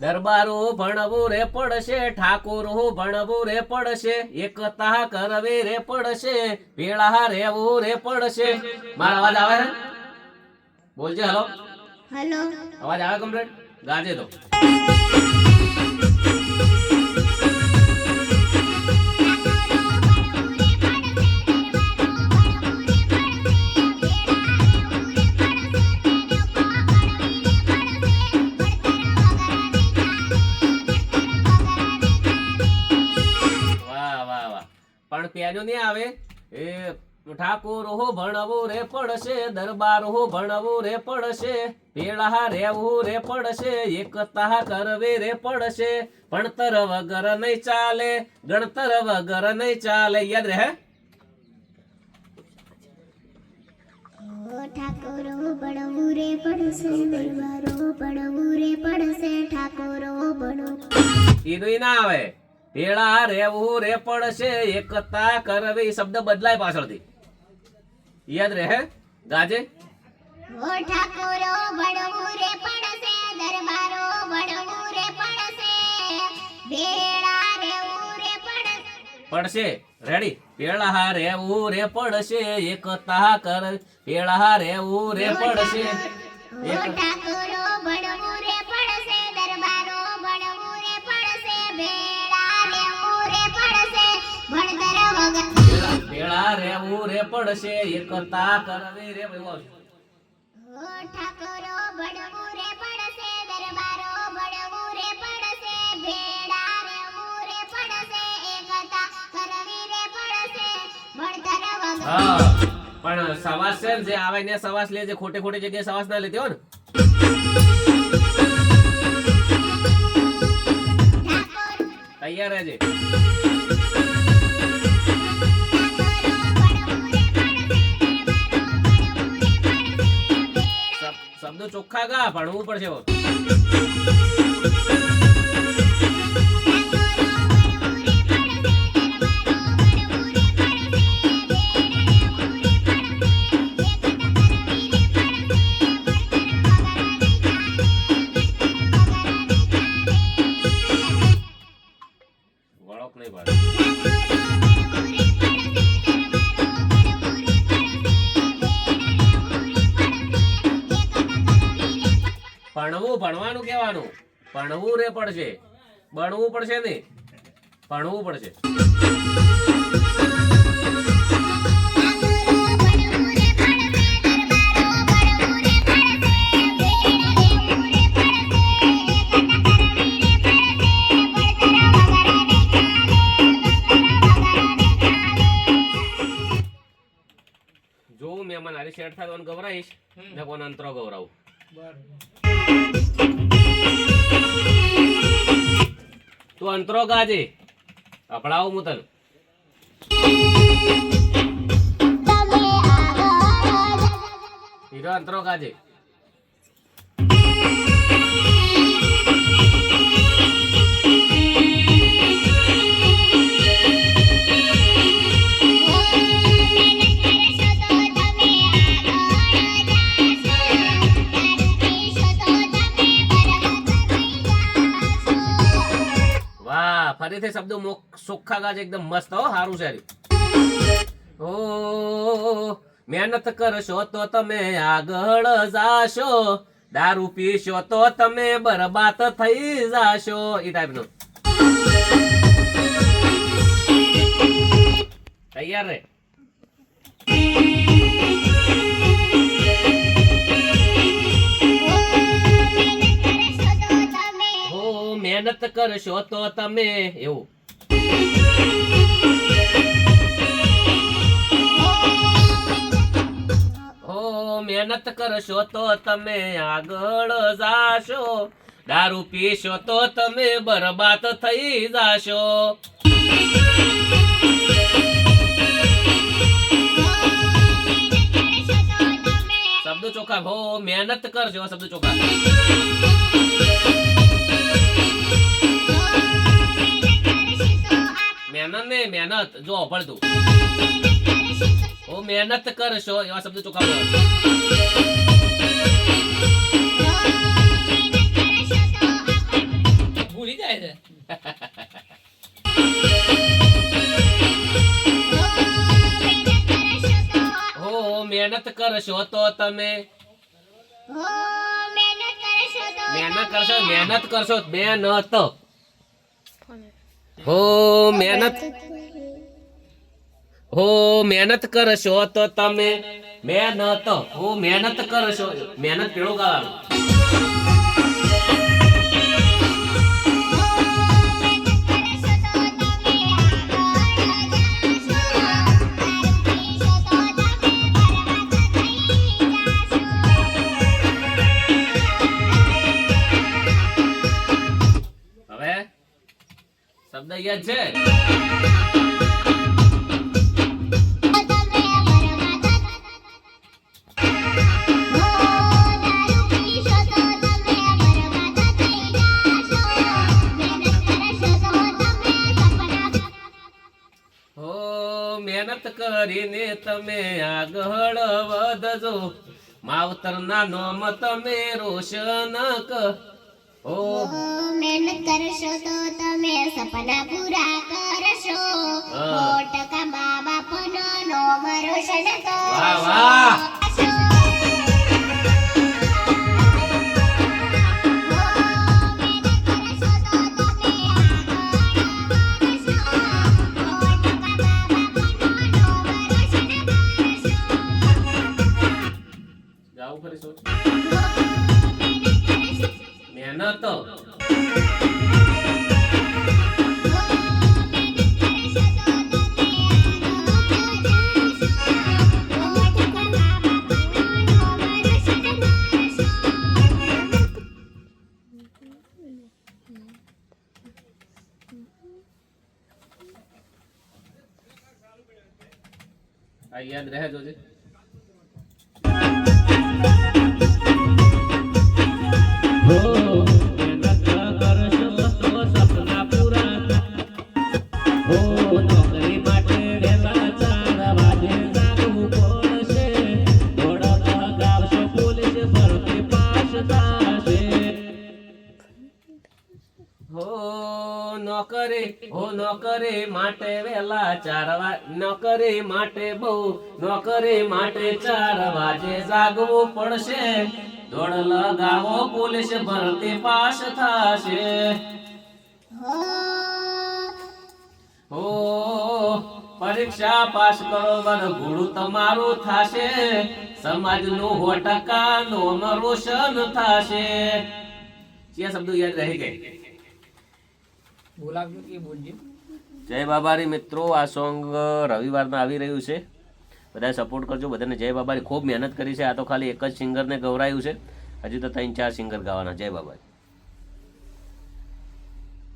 દરબારો ભણવું રે પડશે ઠાકોરો ભણવું રે પડશે એકતા કરવી રે પડશે ભેળા રેવું રે પડશે. મારા અવાજ આવે બોલજે હલો. હલો. અવાજ આવે કમ્પ્લેટ? ગાજે તો. પણ પેલું નહીં આવે? એ ઠાકોર હો ભણવું રે પડશે દરબાર હો ભણવું રે પડશે પેળા રહેવું રે પડશે એકતા કરવી રે પડશે. ભણતર વગર નહીં ચાલે ગણતર વગર નહીં ચાલે. યાદ રહે? ઠાકોરો ભણવું રે પડશે દરબારો ભણવું રે પડશે ઠાકોરો ભણવું એ ના આવે. ભેળા રહેવું રે પડશે એકતા કરવી. શબ્દ બદલાય પાછળથી. યાદ રહે ગાજે? ઓ ઠાકોરો ભણવું રે પડશે દરબારો ભણવું રે પડશે. ભેળા રહેવું રે પડશે. પડશે. રેડી પેળા રહેવું રે પડશે એકતા કર. પેળા રહેવું રે પડશે. ઓ ઠાકોરો ભણવું વગર રહેવું રે પડશે એકતા કરવી રે એવો આવશે. ઠાકોરો ભણવું રે પડશે દરબારો ભણવું રે પડશે ભેળા રહેવું રે પડશે એકતા કરવી રે પડશે ભણતર હા પણ સવાસ છે ને જે આવે ને સવાસ લે જે ખોટે ખોટી જગ્યાએ સવાસ ના લેતી હોય ને. તૈયાર રહેજે. શબ્દો ચોખ્ખા ગા ભણવું પડશે ભણવું ભણવાનું કહેવાનું. ભણવું રે પડશે. ભણવું પડશે ને? ભણવું પડશે. જોઉં મહેમાન હારી શેઠ થાય તો મને ગવરાઈશ ને કોને અંતરો ગવરાવું તું અંતરો ગાજે અપડાવું હું તને. હીરો અંતરો ગાજે ફરીથી શબ્દો સોખા ગાજે એકદમ મસ્ત. હો સારું છે ઓ, મહેનત કરશો તો તમે આગળ જાશો. દારૂ પીશો તો તમે બરબાદ થઈ જાશો. એ ટાઈપનું તૈયાર રે. મહેનત કરશો તો તમે એવું. મહેનત કરશો તો તમે આગળ જાશો. દારૂ પીશો તો તમે બરબાદ થઈ જાશો. શબ્દો ચોખા. હો મહેનત કરજો શબ્દ ચોખ્ખા મહેનત ને મહેનત. જો અભળતું ઓ મહેનત કરશો એવા શબ્દ ચુકાવો ભૂલી જાય છે. મહેનત કરશો તો તમે. મહેનત કરશો મહેનત કરશો મહેનત. હો મહેનત. હો મહેનત કરશો તો તમે મહેનત. હો મહેનત કરશો. મહેનત પેલું ગાવાનું યાદ છે. મહેનત કરીને તમે આગળ વધજો. માવતરના નોમ તમે રોશન ક હો મહેનત કરશો તો તમે સપના પૂરા કરશો. સો ટકા મા બાપનો નોમ રોશન. કરશો આ યાદ રહે જોજે હો નોકરી હો નોકરી માટે વેલા ચાર નોકરી માટે બહુ નોકરી માટે ચાર વાજે જાગવું પડશે. દોડ લગાવો પોલીસ ભરતી પાસ થશે. હો. પરીક્ષા પાસ કરો વર ગુરુ તમારું થશે. સમાજનું નું ટકા નોમ રોશન થશે. કયા શબ્દો યાદ રહી ગઈ. જય બાબારી મિત્રો, આ સોંગ રવિવારમાં આવી રહ્યું છે. બધા સપોર્ટ કરજો, બધાને જય બાબારી. ખૂબ મહેનત કરી છે. આ તો ખાલી એક જ સિંગરને ગવરાયું છે. હજુ તો ત્રણ ચાર સિંગર ગાવાના. જય બાબારી.